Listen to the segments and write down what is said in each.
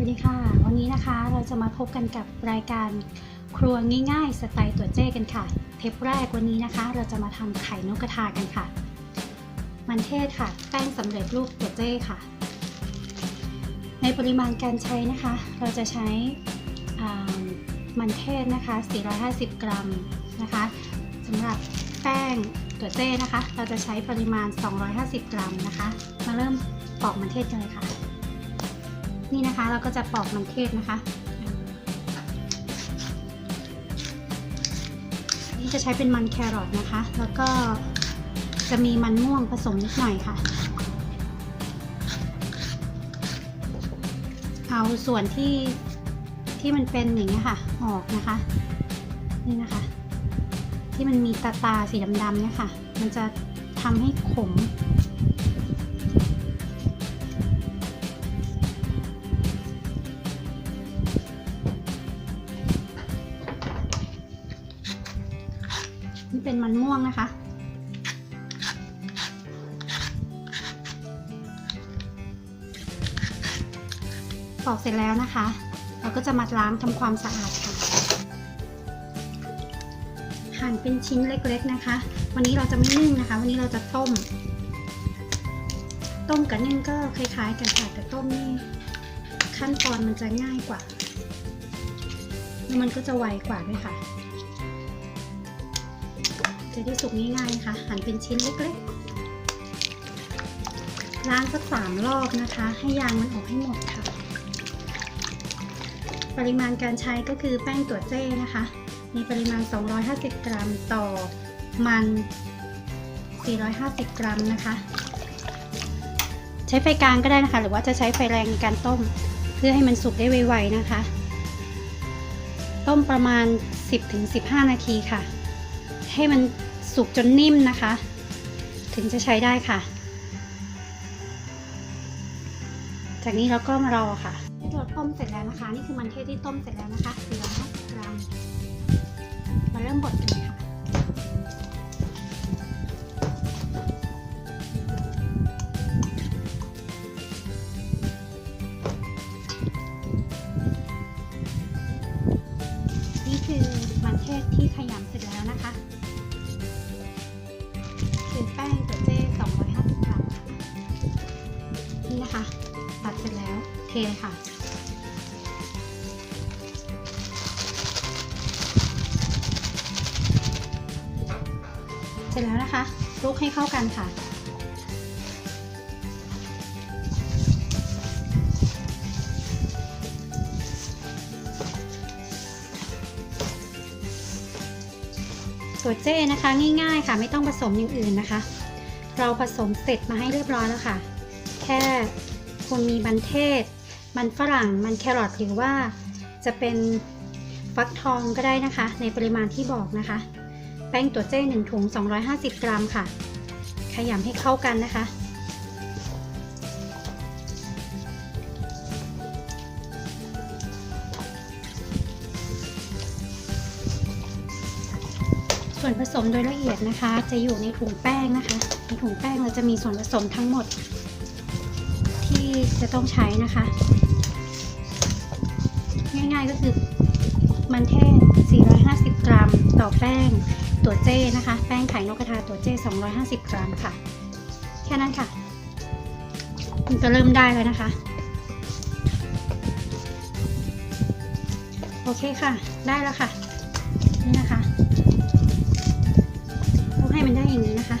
วัสดีค่ะ วันนี้นะคะเราจะมาพบกันกับรายการครัวง่ายๆ สไตล์ตัวเจ้กันค่ะ เทปแรกวันนี้นะคะ เราจะมาทำไข่นกกระทากันค่ะ มันเทศค่ะ แป้งสำเร็จรูปตัวเจ้ค่ะ ในปริมาณการใช้นะคะ เราจะใช้มันเทศนะคะ 450 กรัมนะคะสำหรับแป้งตัวเจ้นะคะ เราจะใช้ปริมาณ 250 กรัมนะคะ มาเริ่มปอกมันเทศกันเลยค่ะ นี่นะคะเราก็จะปอกมันเทศนะคะ นี่จะใช้เป็นมันแครอทนะคะ แล้วก็จะมีมันม่วงผสมนิดหน่อยค่ะ เอาส่วนที่ที่มันเป็นอย่างนี้ยค่ะ ออกนะคะ นี่นะคะ ที่มันมีตาตาสีดำๆเนี่ยค่ะ มันจะทำให้ขม นี่เป็นมันม่วงนะคะ ปอกเสร็จแล้วนะคะ เราก็จะมาล้างทำความสะอาดค่ะ หั่นเป็นชิ้นเล็กๆนะคะ วันนี้เราจะไม่นึ่งนะคะ วันนี้เราจะต้ม ต้มกับนึ่งก็คล้ายๆ กันค่ะแต่ต้มนี่ขั้นตอนมันจะง่ายกว่า มันก็จะไวกว่าด้วยค่ะ จะได้สุกง่ายๆนะคะหั่นเป็นชิ้นเล็กๆ ล้างสักสามรอบนะคะ ให้ยางมันออกให้หมดค่ะ ปริมาณการใช้ก็คือแป้งตัวเจ้นะคะ มีปริมาณ 250 กรัมต่อมัน 450 กรัมนะคะ ใช้ไฟกลางก็ได้นะคะ หรือว่าจะใช้ไฟแรงในการต้ม เพื่อให้มันสุกได้ไวๆนะคะ ต้มประมาณ 10-15 นาทีค่ะให้มัน สุกจนนิ่มนะคะ ถึงจะใช้ได้ค่ะ จากนี้เราก็มารอค่ะที่เราต้มเสร็จแล้วนะคะ นี่คือมันเทศที่ต้มเสร็จแล้วนะคะ450กรัมมาเริ่มบดกันเลยค่ะนี่คือมันเทศที่ขยำเสร็จแล้วนะคะ ค่ะ เสร็จแล้วนะคะคลุกให้เข้ากันค่ะตัวเจ้นะคะง่ายๆค่ะ ไม่ต้องผสมอย่างอื่นนะคะ เราผสมเสร็จมาให้เรียบร้อยแล้วค่ะ แค่คุณมีมันเทศ มันฝรั่งมันแครอทหรือว่าจะเป็นฟักทองก็ได้นะคะ ในปริมาณที่บอกนะคะ แป้งตัวเจ้1ถุง 250 กรัมค่ะ ขยำให้เข้ากันนะคะส่วนผสมโดยละเอียดนะคะ จะอยู่ในถุงแป้งนะคะ ในถุงแป้งเราจะมีส่วนผสมทั้งหมด ที่จะต้องใช้นะคะ ง่ายๆ ก็คือมันเทศ 450 กรัม ต่อแป้งตัวเจ้นะคะ แป้งไข่นกกระทาตัวเจ้ 250 กรัมค่ะ แค่นั้นค่ะมันจะเริ่มได้แล้วนะคะ โอเคค่ะ ได้แล้วค่ะ นี่นะคะต้องให้มันได้อย่างนี้นะคะ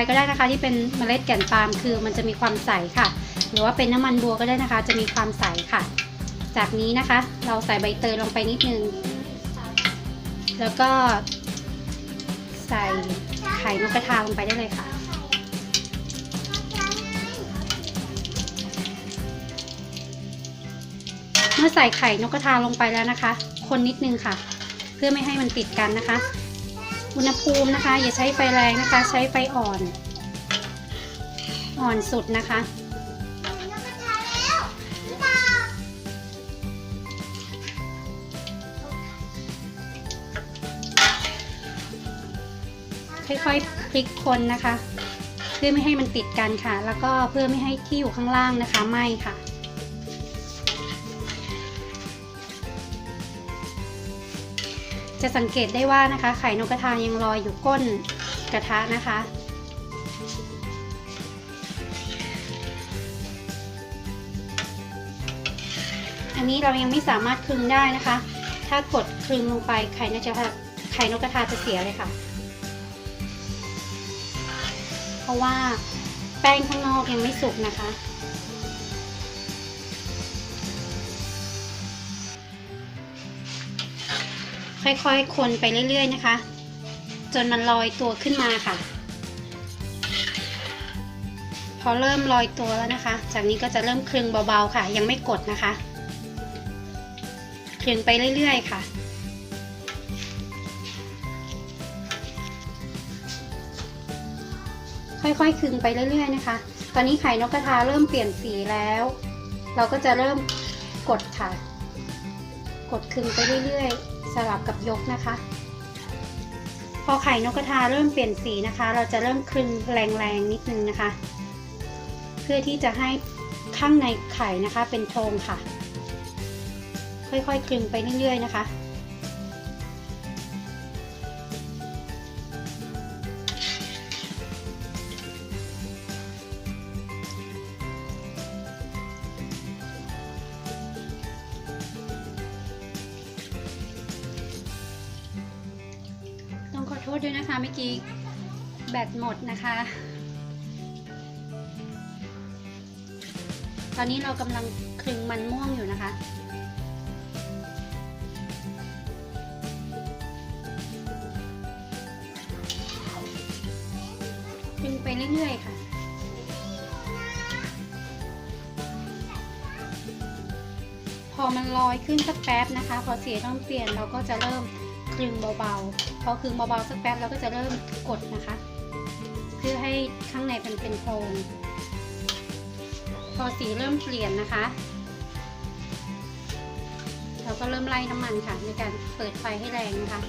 อะไรก็ได้นะคะ ที่เป็นเมล็ดแก่นปาล์มคือมันจะมีความใสค่ะ หรือว่าเป็นน้ำมันบัวก็ได้นะคะ จะมีความใสค่ะ จากนี้นะคะ เราใส่ใบเตยลงไปนิดนึง แล้วก็ ใส่ไข่นกกระทาลงไปได้เลยค่ะเมื่อใส่ไข่นกกระทาลงไปแล้วนะคะ คนนิดนึงค่ะ เพื่อไม่ให้มันติดกันนะคะ อุณหภูมินะคะ อย่าใช้ไฟแรงนะคะ ใช้ไฟอ่อน อ่อนสุดนะคะ ค่อยๆพลิกคนนะคะ เพื่อไม่ให้มันติดกันค่ะ แล้วก็เพื่อไม่ให้ที่อยู่ข้างล่างนะคะไหม้ค่ะ จะสังเกตได้ว่านะคะไข่นกกระทายังลอยอยู่ก้นกระทะนะคะ อันนี้เรายังไม่สามารถคลึงได้นะคะ ถ้ากดคลึงลงไปไข่นกกระทาไข่นกกระทาจะเสียเลยค่ะ เพราะว่าแป้งข้างนอกยังไม่สุกนะคะ ค่อยๆ คนไปเรื่อยๆนะคะ จนมันลอยตัวขึ้นมาค่ะ พอเริ่มลอยตัวแล้วนะคะ จากนี้ก็จะเริ่มคลึงเบาๆค่ะ ยังไม่กดนะคะ คลึงไปเรื่อยๆค่ะค่อยๆคลึงไปเรื่อยๆนะคะ ตอนนี้ไข่นกกระทาเริ่มเปลี่ยนสีแล้ว เราก็จะเริ่มกดค่ะ กดคึงไปเรื่อยๆ สลับกับยกนะคะ พอไข่นกกระทาเริ่มเปลี่ยนสีนะคะ เราจะเริ่มคึงแรงๆนิดนึงนะคะ เพื่อที่จะให้ข้างในไข่นะคะเป็นโพรงค่ะ ค่อยๆคึงไปเรื่อยๆนะคะ ด้วยนะคะเมื่อกี้แบตหมดนะคะ ตอนนี้เรากำลังคลึงมันม่วงอยู่นะคะคลึงไปเรื่อยๆค่ะพอมันลอยขึ้นสักแป๊บนะคะ พอสีเริ่มเปลี่ยนเราก็จะเริ่ม คลึงเบาๆ พอคลึงเบาๆสักแป๊บเราก็จะเริ่มกดนะคะ เพื่อให้ข้างในเป็นเป็นโครงพอสีเริ่มเปลี่ยนนะคะ เราก็เริ่มไล่น้ำมันค่ะในการเปิดไฟให้แรงนะคะ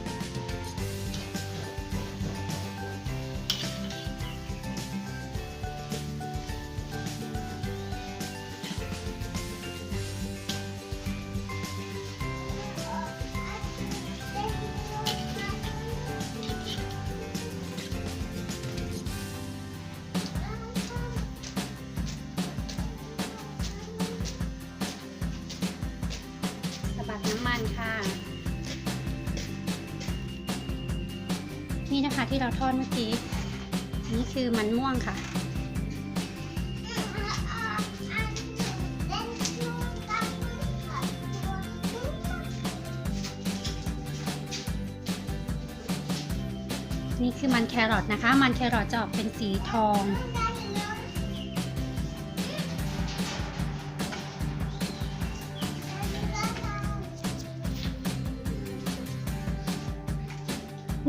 ำมันค่ะ นี่นะคะที่เราทอดเมื่อกี้ นี่คือมันม่วงค่ะ นี่คือมันแครอทนะคะ มันแครอทจะออกเป็นสีทอง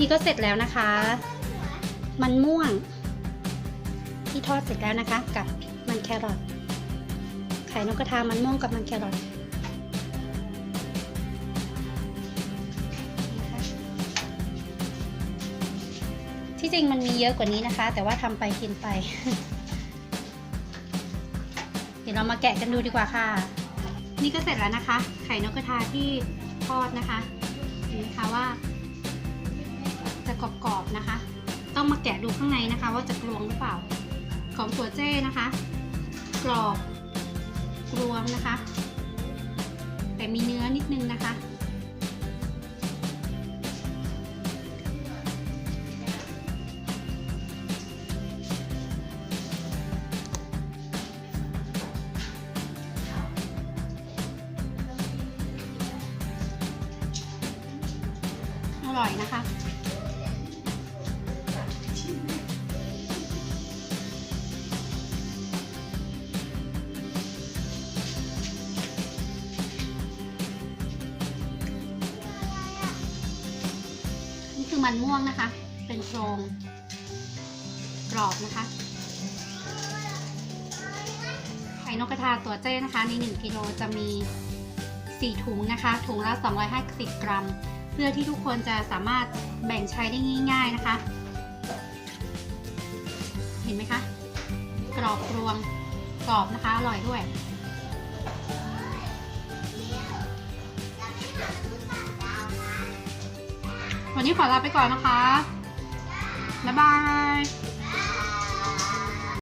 นี่ก็เสร็จแล้วนะคะ มันม่วง ที่ทอดเสร็จแล้วนะคะ กับมันแครอทไข่นกกระทามันม่วงกับมันแครอทที่จริงมันมีเยอะกว่านี้นะคะ แต่ว่าทำไปกินไป เดี๋ยวเรามาแกะกันดูดีกว่าค่ะ นี่ก็เสร็จแล้วนะคะ ไข่นกกระทาที่ทอดนะคะเห็นไหมคะว่า จะกรอบๆนะคะ ต้องมาแกะดูข้างในนะคะ ว่าจะกลวงหรือเปล่า ของตัวเจ้นะคะ กรอบกลวงนะคะ แต่มีเนื้อนิดนึงนะคะอร่อยนะคะ มันม่วงนะคะ เป็นโครงกรอบนะคะไข่นกกระทาตัวเจ้นะคะ ใน 1กิโลจะมี 4 ถุงนะคะ ถุงละ250 กรัม เพื่อที่ทุกคนจะสามารถแบ่งใช้ได้ง่าย ๆนะคะ เห็นไหมคะ กรอบรวงกรอบนะคะ อร่อยด้วย วันนี้ขอลาไปก่อนนะคะ บ๊ายบาย